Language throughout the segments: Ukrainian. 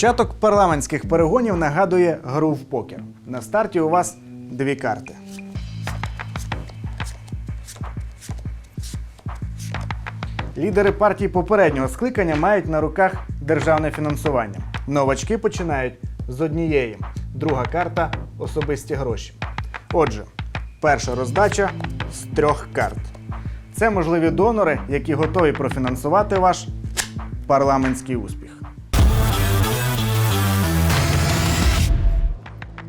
Початок парламентських перегонів нагадує гру в покер. На старті у вас дві карти. Лідери партій попереднього скликання мають на руках державне фінансування. Новачки починають з однієї, друга карта особисті гроші. Отже, перша роздача з трьох карт. Це можливі донори, які готові профінансувати ваш парламентський успіх.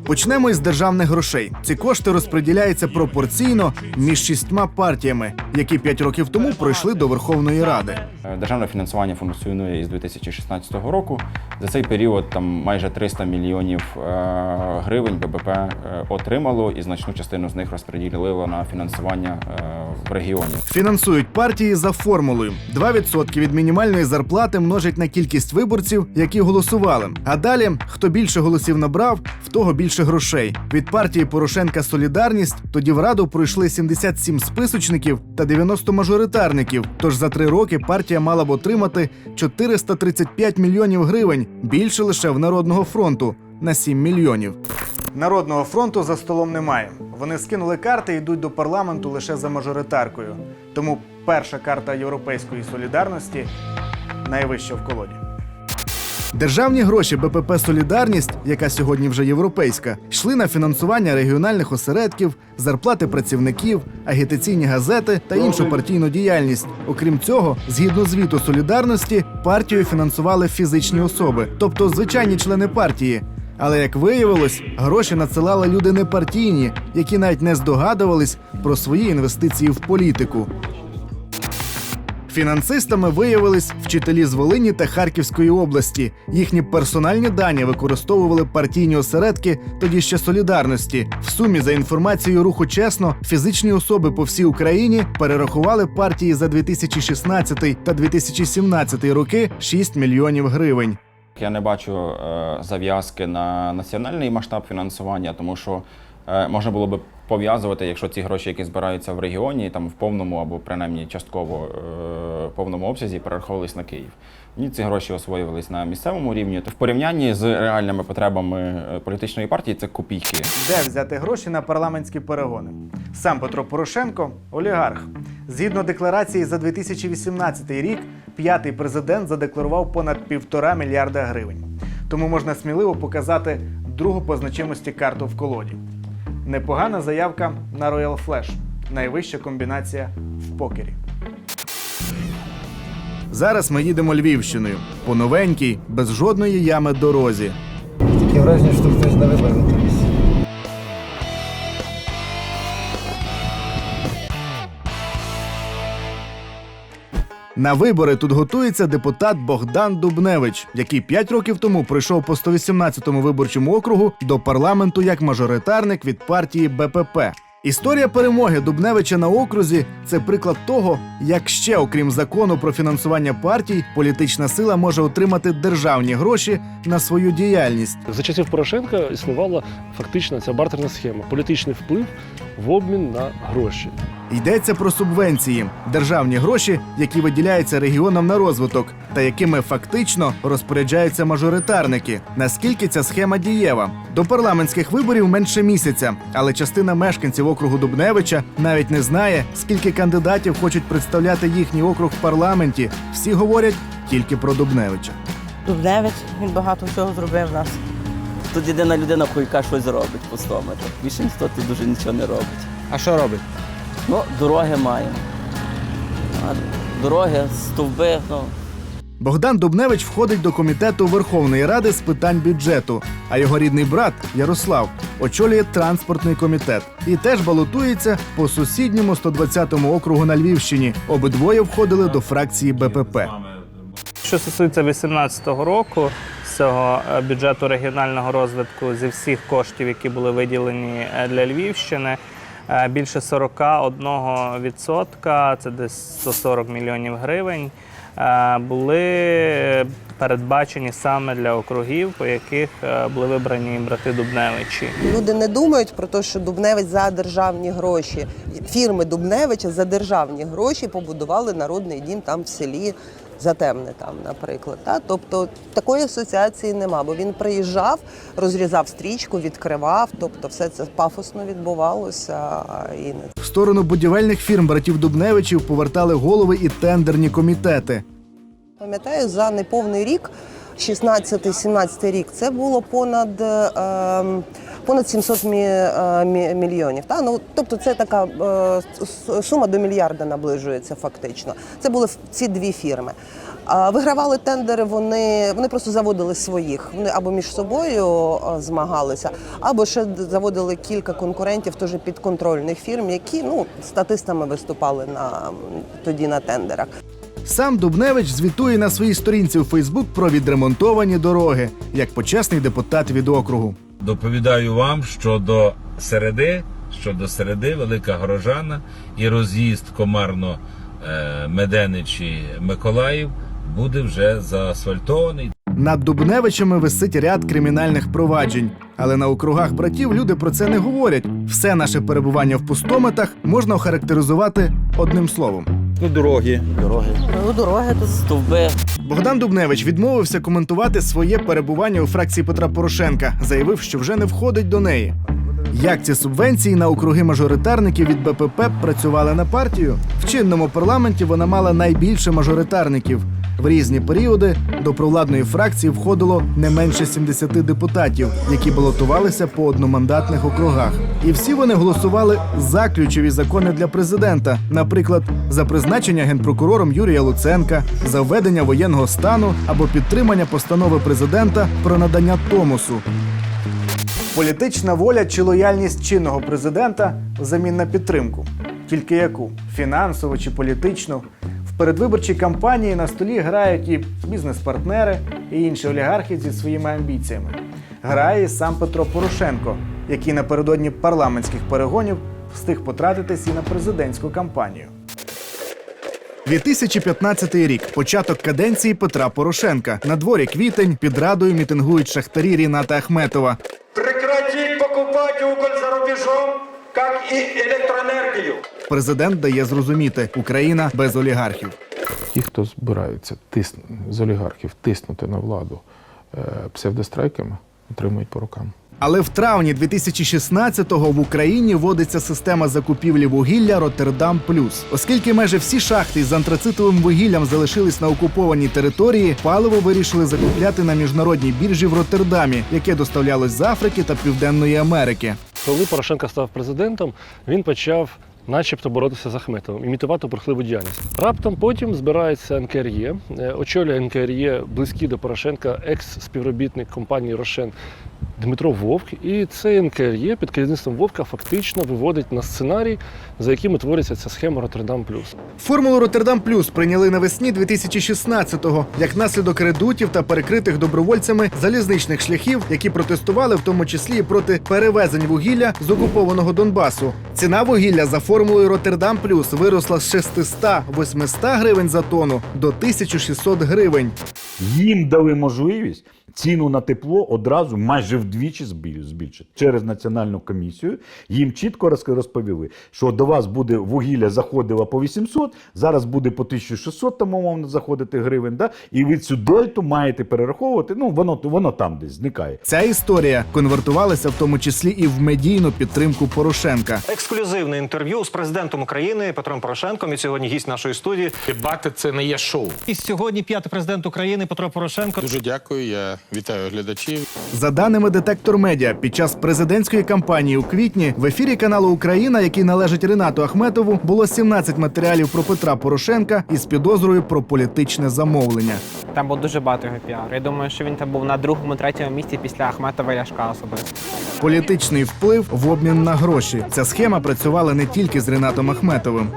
Почнемо із державних грошей. Ці кошти розподіляються пропорційно між шістьма партіями, які п'ять років тому пройшли до Верховної Ради. Е, Державне фінансування функціонує із 2016 року. За цей період там майже 300 мільйонів е, гривень ББП е, отримало і значну частину з них розподілило на фінансування е, в регіоні. Фінансують партії за формулою: 2% від мінімальної зарплати множать на кількість виборців, які голосували. А далі, хто більше голосів набрав, в того більше грошей. Від партії Порошенка Солідарність тоді в раду пройшли 77 списочників та 90 мажоритарників. Тож за три роки партія мала б отримати 435 мільйонів гривень, більше лише в Народного фронту на 7 мільйонів. Народного фронту за столом немає. Вони скинули карти і йдуть до парламенту лише за мажоритаркою. Тому перша карта Європейської солідарності найвища в колоді. Державні гроші БПП Солідарність, яка сьогодні вже європейська, йшли на фінансування регіональних осередків, зарплати працівників, агітаційні газети та іншу партійну діяльність. Окрім цього, згідно звіту солідарності, партію фінансували фізичні особи, тобто звичайні члени партії. Але як виявилось, гроші надсилали люди непартійні, які навіть не здогадувались про свої інвестиції в політику. Фінансистами виявились вчителі з Волині та Харківської області. Їхні персональні дані використовували партійні осередки, тоді ще солідарності. В сумі за інформацією руху чесно, фізичні особи по всій Україні перерахували партії за 2016 та 2017 роки 6 мільйонів гривень. Я не бачу е, зав'язки на національний масштаб фінансування, тому що е, можна було би пов'язувати, якщо ці гроші, які збираються в регіоні, там в повному або принаймні частково е, повному обсязі перераховувались на Київ. Ні, ці гроші освоювались на місцевому рівні. То в порівнянні з реальними потребами політичної партії це копійки. Де взяти гроші на парламентські перегони? Сам Петро Порошенко олігарх. Згідно декларації за 2018 рік, п'ятий президент задекларував понад півтора мільярда гривень. Тому можна сміливо показати другу по значимості карту в колоді. Непогана заявка на Royal Flash. Найвища комбінація в покері. Зараз ми їдемо Львівщиною по новенькій, без жодної ями дорозі. Таке враження, що хтось на вибори На вибори тут готується депутат Богдан Дубневич, який 5 років тому прийшов по 118-му виборчому округу до парламенту як мажоритарник від партії БПП. Історія перемоги Дубневича на окрузі це приклад того, як ще, окрім закону про фінансування партій, політична сила може отримати державні гроші на свою діяльність. За часів Порошенка існувала фактично ця бартерна схема політичний вплив в обмін на гроші. Йдеться про субвенції, державні гроші, які виділяються регіонам на розвиток, та якими фактично розпоряджаються мажоритарники. Наскільки ця схема дієва? До парламентських виборів менше місяця, але частина мешканців округу Дубневича навіть не знає, скільки кандидатів хочуть представляти їхній округ в парламенті. Всі говорять тільки про Дубневича. Дубневич, він багато всього зробив в нас. Тут єдина людина, яка щось робить пустому. Більше ніхто тут дуже нічого не робить. А що робить? Ну, дороги маємо. Дороги, стовби, ну, Богдан Дубневич входить до комітету Верховної Ради з питань бюджету, а його рідний брат Ярослав очолює транспортний комітет і теж балотується по сусідньому 120-му округу на Львівщині. Обидвоє входили до фракції БПП. Що стосується 2018 року, з цього е, бюджету регіонального розвитку зі всіх коштів, які були виділені е, для Львівщини, більше 41%, це десь 140 мільйонів гривень, е, були передбачені саме для округів, по яких е, були вибрані брати Дубневичі. Люди не думають про те, що Дубневич за державні гроші. Фірми Дубневича за державні гроші побудували народний дім там в селі Затемне там, наприклад. Та? Тобто такої асоціації нема, бо він приїжджав, розрізав стрічку, відкривав, тобто все це пафосно відбувалося. І не В сторону будівельних фірм братів Дубневичів повертали голови і тендерні комітети. Пам'ятаю, за неповний рік, 16-17 рік, це було понад, е, понад 700 мі, е, мі- мільйонів. Та? Ну, тобто це така е, сума до мільярда наближується фактично. Це були ці дві фірми. Вигравали тендери, вони, вони просто заводили своїх. Вони або між собою е, змагалися, або ще заводили кілька конкурентів, теж підконтрольних фірм, які ну, статистами виступали на, тоді на тендерах. Сам Дубневич звітує на своїй сторінці у Фейсбук про відремонтовані дороги, як почесний депутат від округу. Доповідаю вам, що до середи, що до середи Велика Горожана і роз'їзд Комарно е, Меденичі Миколаїв буде вже заасфальтований. Над Дубневичами висить ряд кримінальних проваджень. Але на округах братів люди про це не говорять. Все наше перебування в пустометах можна охарактеризувати одним словом. Ну, дороги. Дороги, Ну, дороги тут. стовби. Богдан Дубневич відмовився коментувати своє перебування у фракції Петра Порошенка, заявив, що вже не входить до неї. Як ці субвенції на округи мажоритарників від БПП працювали на партію? В чинному парламенті вона мала найбільше мажоритарників. В різні періоди до провладної фракції входило не менше 70 депутатів, які балотувалися по одномандатних округах. І всі вони голосували за ключові закони для президента, наприклад, за призначення генпрокурором Юрія Луценка, за введення воєнного стану або підтримання постанови президента про надання Томосу. Політична воля чи лояльність чинного президента взамін на підтримку. Тільки яку фінансову чи політичну. Передвиборчій кампанії на столі грають і бізнес-партнери, і інші олігархи зі своїми амбіціями. Грає і сам Петро Порошенко, який напередодні парламентських перегонів встиг потратитись і на президентську кампанію. 2015 рік початок каденції Петра Порошенка. На дворі квітень під радою мітингують шахтарі Ріната Ахметова. Прекратить покупать уголь за рубежом, как и электроэнергию. Президент дає зрозуміти, Україна без олігархів. Ті, хто збираються тисн... з олігархів тиснути на владу е, псевдострайками, отримують по рукам. Але в травні 2016-го в Україні вводиться система закупівлі вугілля Роттердам Плюс. Оскільки майже всі шахти з антрацитовим вугіллям залишились на окупованій території, паливо вирішили закупляти на міжнародній біржі в Роттердамі, яке доставлялось з Африки та Південної Америки. Коли Порошенко став президентом, він почав. Начебто боротися з Ахметовим, імітувати бурхливу діяльність. Раптом потім збирається НКРЄ, е, очолює НКРЄ близький до Порошенка, екс-співробітник компанії Рошен Дмитро Вовк. І цей НКРЄ під керівництвом Вовка фактично виводить на сценарій, за яким утворюється ця схема Роттердам Плюс. Формулу Роттердам Плюс прийняли навесні 2016-го як наслідок редутів та перекритих добровольцями залізничних шляхів, які протестували в тому числі і проти перевезень вугілля з окупованого Донбасу. Ціна вугілля за формулою Роттердам Плюс виросла з 600-800 гривень за тонну до 1600 гривень. Їм дали можливість ціну на тепло одразу майже вдвічі збіль- збільшити. Через національну комісію їм чітко розповіли, що до вас буде вугілля заходило по 800, зараз буде по 1600 там умовно заходити гривень. Да? І ви цю дельту маєте перераховувати. Ну воно воно там десь зникає. Ця історія конвертувалася в тому числі і в медійну підтримку Порошенка. Ексклюзивне інтерв'ю з президентом України Петром Порошенком. І сьогодні гість нашої студії. Дебати це не є шоу. І сьогодні п'ятий президент України Петро Порошенко. Дуже дякую. Я вітаю глядачів. За даними Детектор Медіа, під час президентської кампанії у квітні в ефірі каналу Україна, який належить Ренату Ахметову, було 17 матеріалів про Петра Порошенка із підозрою про політичне замовлення. Там було дуже багато його піару. Я думаю, що він там був на другому, третьому місці після Ахметова і Ляшка особисто. Політичний вплив в обмін на гроші. Ця схема працювала не тільки з Ренатом Ахметовим.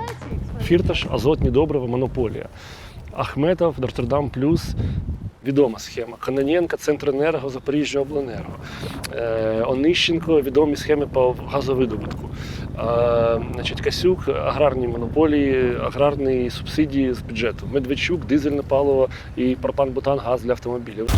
Фірташ, азотні добрива, монополія. Ахметов, Роттердам Плюс. Відома схема. Каноненко, Центренерго, Запоріжжя Обленерго. Е, Онищенко, відомі схеми по газовидобутку. Е, значить, Касюк, аграрні монополії, аграрні субсидії з бюджету. Медведчук, дизельне паливо і пропан-бутан, газ для автомобілів.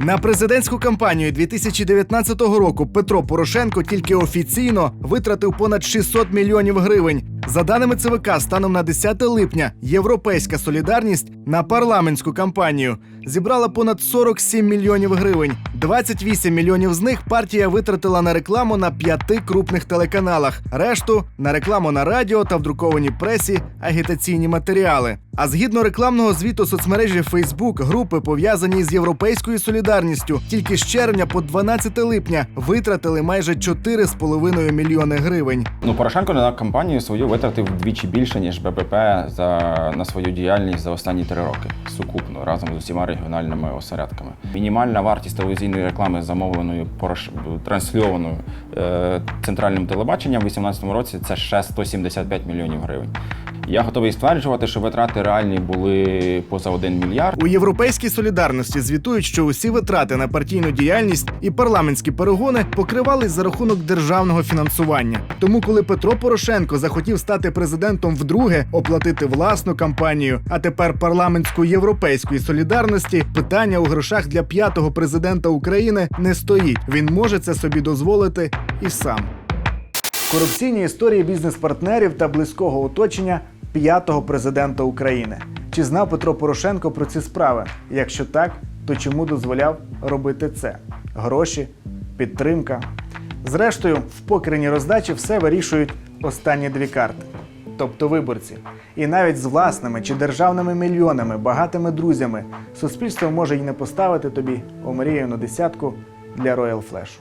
На президентську кампанію 2019 року Петро Порошенко тільки офіційно витратив понад 600 мільйонів гривень. За даними ЦВК, станом на 10 липня Європейська солідарність на парламентську кампанію зібрала понад 47 мільйонів гривень. 28 мільйонів з них партія витратила на рекламу на п'яти крупних телеканалах. Решту на рекламу на радіо та в друкованій пресі агітаційні матеріали. А згідно рекламного звіту соцмережі Facebook, групи, пов'язані з європейською солідарністю, тільки з червня по 12 липня витратили майже 4,5 мільйони гривень. Ну, Порошенко на кампанію свою витратив вдвічі більше, ніж БПП за, на свою діяльність за останні три роки сукупно разом з усіма регіональними осередками. Мінімальна вартість телевізійної реклами, замовленої трансльованою е, центральним телебаченням у 2018 році, це ще 175 мільйонів гривень. Я готовий стверджувати, що витрати реальні були поза 1 мільярд. У європейській солідарності звітують, що усі витрати на партійну діяльність і парламентські перегони покривались за рахунок державного фінансування. Тому, коли Петро Порошенко захотів стати президентом вдруге, оплатити власну кампанію, а тепер парламентську європейської солідарності, питання у грошах для п'ятого президента України не стоїть. Він може це собі дозволити і сам. Корупційні історії бізнес-партнерів та близького оточення п'ятого президента України. Чи знав Петро Порошенко про ці справи? Якщо так, то чому дозволяв робити це? Гроші, підтримка. Зрештою, в покерній роздачі все вирішують останні дві карти, тобто виборці. І навіть з власними чи державними мільйонами, багатими друзями, суспільство може й не поставити тобі омріяну десятку для Royal Flash.